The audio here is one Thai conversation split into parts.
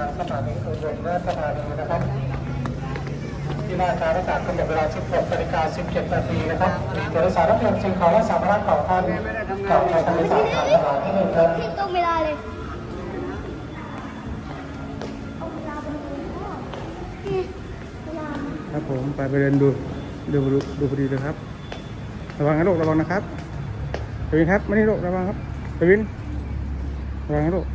านสถานีอุบลราชธานีนะครับที่หน้าการอากาศกำหนดเวลา 16นาฬิกา17นาทีนะครับมีตัวโดยสารรับเงินสิ่งของและสาระของท่านกับทางบริษัททางตลาดที่หนึ่งครับพี่ตรงเวลาเลยเอาเวลาไปดูนี่เวลาครับผมไปไปเดินดูดูดูดูพอดีเลยครับ ระวังนะลูกระวังนะครับไปวินครับมานี่ลูกระวังครับไปวินระวังนะลูก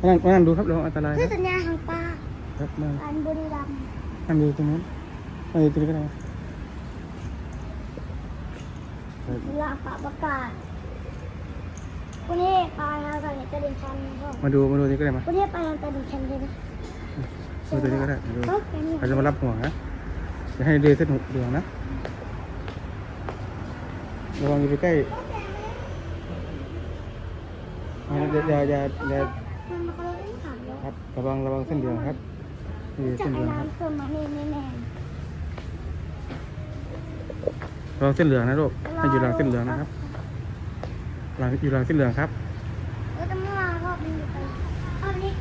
นี่เข้ามาทางไปมานั่งมานั่งดูครับระวังอันตรายคเพื่รัอบสัญญาทางปลาครับมาอันบุรีรัมย์นั่งดูตรงนั้นมาดูตรงนี้ก็ได้ครับเวลาปลาประกาศวันนี้ปลาทางตะลิ่งชันครับมาดูมาดูนี่ก็ได้มาวันนี้ปลาทางตะลิ่งชันใช่ไหมมาดูตัวนี้ก็ได้มาดูเขาเป็นอย่างเขาจะมารับห่วงนะจะให้เดินเส้นเหลืองนะระวังอยู่ใกล้ๆอ่าอย่าอย่าอย่าอย่า มันมาเขาเล่นถามแล้วครับระวังระวังเส้นเหลืองครับนี่จะเส้นเหให้ลืองครับน้ำเพิ่มมาแน่แน่ระวังเส้นเหลืองนะลูกให้อยู่หลังเส้นเหลืองนะครับหลังอยู่หลังเส้นเหลืองครับก็จะไม่มารอบนี้ไปรอบนี้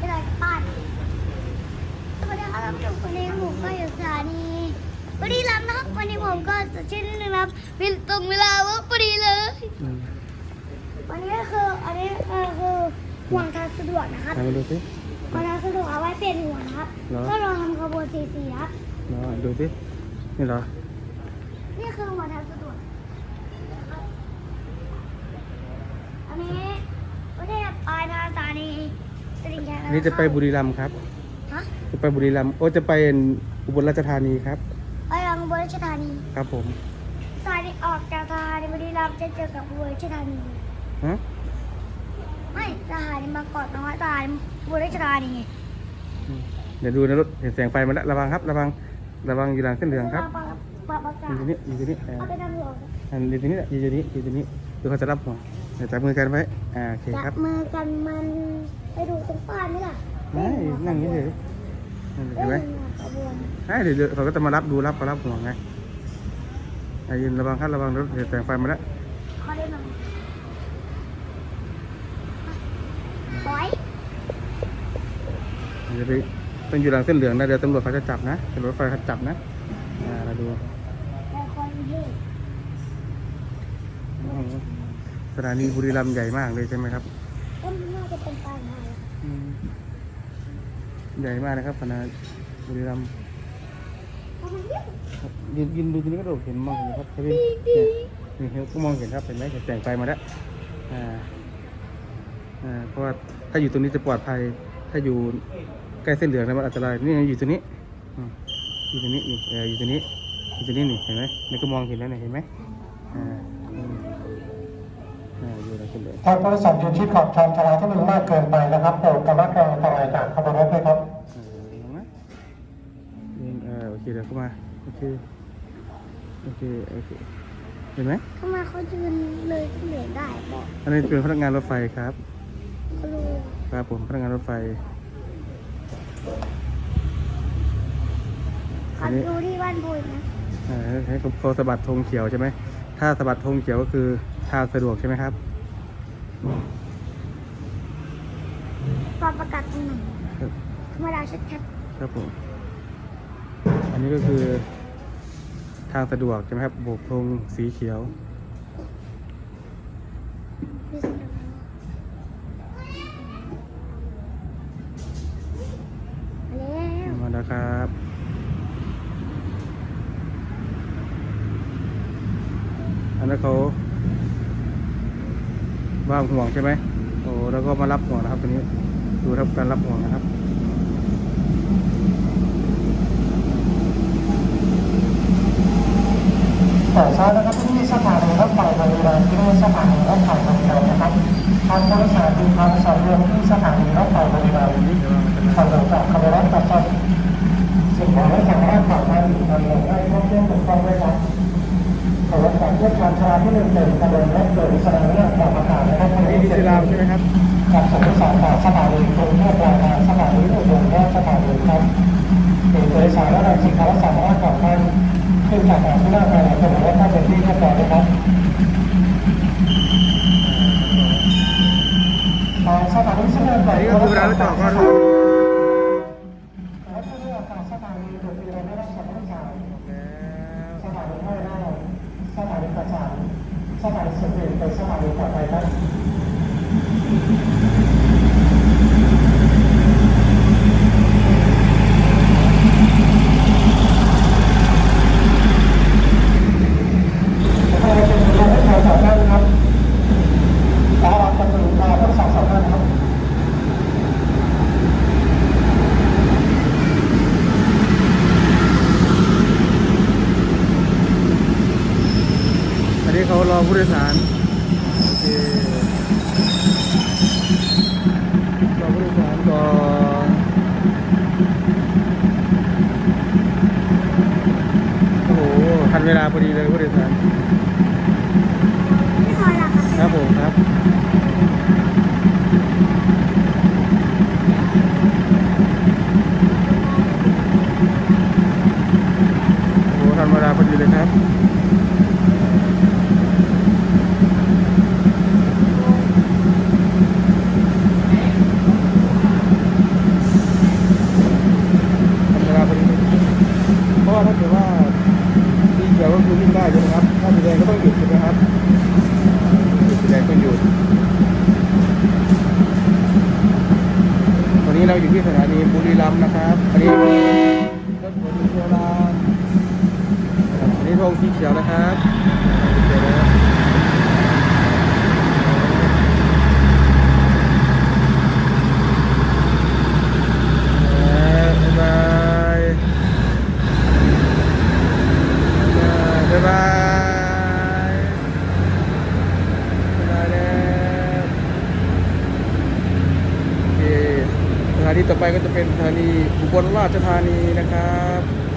จะได้กลับบ้านสวัสดีครับท่านผู้ชมวันนี้ผมก็อยู่สถานีบุรีรัมย์นะครับวันนี้ผมก็จะเช่นนึงนะครับเป็นตรงเวลาว่าพอดีเลย อืมวันนี้ก็คืออันนี้เออคือห่ วงทางสะดวกนะครับไหนมาดูสิห่วงทางสะดวกเอาไว้เป็นห่วงนะครับ เหรอ ก็เราทำขบวนสีสีครับ เนาะดูสินี่เหรอนี่คือห่วงทางสะดวกนะครับอันนี้ประเทศปลายทางสถานีตลิ่งชันอันนี่จะไปบุรีรัมย์ครับฮะจะไปบุรีรัมย์โอ้จะไปอุบลราชธานีครับไปทางอุบลราชธานีครับผมสายที่ออกจากสถานีบุรีรัมย์จะเจอกับอุบลราชธานีฮะ ไม่สถานีบางกอกน้อยสถานีอุบลราชธานีไงเดี๋ยวดูนะรถเห็นแสงไฟมาแล้วระวังครับระวังระวังอยู่หลังเส้นเหลืองครับปลาปะกาอยู่ตรงนี้อยู่ตรงนี้อ่าเอาไปทางหลวงอันอยู่ตรงนี้อยู่ตรงนี้อยู่ตรงนี้ดูเขาจะรับหัวเดี๋ยวจับมือกันไว้อ่าโอเคคจัรับบมือกันมันไปดูตรงป้ายนี่ล่ะไม่นั่งอย่างนี้เลยนั่นเห็นไหมขบวนใช่เดี๋ยวเดี๋ยวเขาก็จะมารับดูรับเขารับห่วงไงอยืนระวังครับระวังรถเห็นแสงไฟมาแล้ว เขาได้มา ปล่อยเดี๋ยวไปต้องอยู่หลังเส้นเหลืองนะเดี๋ยวตำรวจเขาจะจับนะตำรวจไฟเขาจับนะอ่าเราดูแต่คนเท่โอ้โหสถานีบุรีรัมย์ใหญ่มากเลยใช่ไหมครับก็น่าจะเป็นปลายไทยอืมใหญ่มากนะครับสถานีบุรีรัมย์เพราะมันเยอะครับยืนยืนดูตรงนี้ก็ดูเห็นมองเห็นครับใช่ไหมเนี่ยนี่เห็นก็มองเห็นครับเห็นไหมเห็นแสงไฟมาแล้วอ่าอ่าเพราะว่า ถ้าอยู่ตรงนี้จะปลอดภัย ถ้าอยู่ใกล้เส้นเหลืองนะมันอันตรายนี่อยู่ตรงนี้อืมอยู่ตรงนี้นี่เอออยู่ตรงนี้อยู่ตรงนี้นี่เห็นไหมนี่ก็มองเห็นแล้วเนี่ยเห็นไหมอ่าอืมอ่าอยู่หลังเส้นเหลืองทางบริษัทอยู่ที่ขอบชานชาลาที่หนึ่งมากเกินไปนะครับโปรดระมัดระวังอันตรายจากขบวนรถด้วยครับเออลงนะเองเออโอเคเดี๋ยวเข้ามาโอเคโอเคโอเคเห็นไหมทำไมเขายืนเลยขึ้นเหลืองได้บอกอันนี้เป็นพนักงานรถไฟครับเขารู้ ครับผมพนักงานรถไฟเขาดูที่บ้านบุญนะเอ่อให้เขาเขาสะบัดธงเขียวใช่ไหม ถ้าสะบัดธงเขียวก็คือทางสะดวกใช่ไหมครับตอนประกาศตรงไหนครับธรรมดาชัดครับผม อันนี้ก็คือทางสะดวกใช่ไหมครับโบกธงสีเขียว ๆพิเศษ แล้วมาแล้วครับ อันนั้นเขาว่างห่วงใช่ไหมโอ้แล้วก็มารับห่วงนะครับตรงนี้ ดูครับการรับห่วงนะครับแต่อช้านะครับที่สถานีรถไฟบริรัมย์ที่สถานีรถไฟบริรัมย์นะครับทางบริษัทมีความสำรวมที่สถานีรถไฟบริรัมย์สำหรับจากขบรถตัดสินสิ่ง ของและสาระของท่านทำลงให้ครบถ้วนถูกต้องด้วยครับขบวนการเพื่อการชาที่หนึ่งเป็นขบวนรถโดยแสดงเรื่องของประกาศนะครับอันนี้ดีเซลามใช่ไหมครับจากสมุทรสาครสถานีกรุงเทพปลายทางสถานีอุบลราชธานีครับเป็นโดยสารและนำสินค้าและสาระของท่านขึ้นจากการที่หน้าภายในขบวนรถท่านเป็นที่เรียบร้อยนะครับทางสถานีสนออันนี้ก็คือเวลารถจอดก็ดู และที่เรียกว่าสถานีบุรีรัมย์ไม่ต้องสำนักงาน แล้ว สถานีห้วยไร่สถานีกระจาย สถานีสุรินทร์เป็นสถานีต่อไปครับ แล้วก็เป็นเรื่องที่เราสอนได้นะครับตาประตูตาทั้งสองสองด้านนะครับ อันนี้ เขารอผู้โดยสารโอเครอผู้โดยสารก่อนโอ้โหทันเวลาพอดีเลยผู้โดยสารไม่พอหรอกครับผมครับโอ้โหทันเวลาพอดีเลยครับ ทำเวลาพอดีเพราะว่าถ้าเกิดว่าสี ได้ใช่ไหมครับ ถ้าสีแดงก็ต้องหยุดใช่ไหมครับหยุดสีแดงก็หยุด วันนี้เราอยู่ที่สถานีบุรีรัมย์นะครับ อันนี้รถขนเชียวรางอันนี้ธงสีเขียวนะครับสีเขียวนะครับบ๊ายบายบ๊ายบายบ๊ายบายบ๊ายบายแล้วโอเคสถา นีต่อไปก็จะเป็นสถานีอุบลราชธานีนะครับ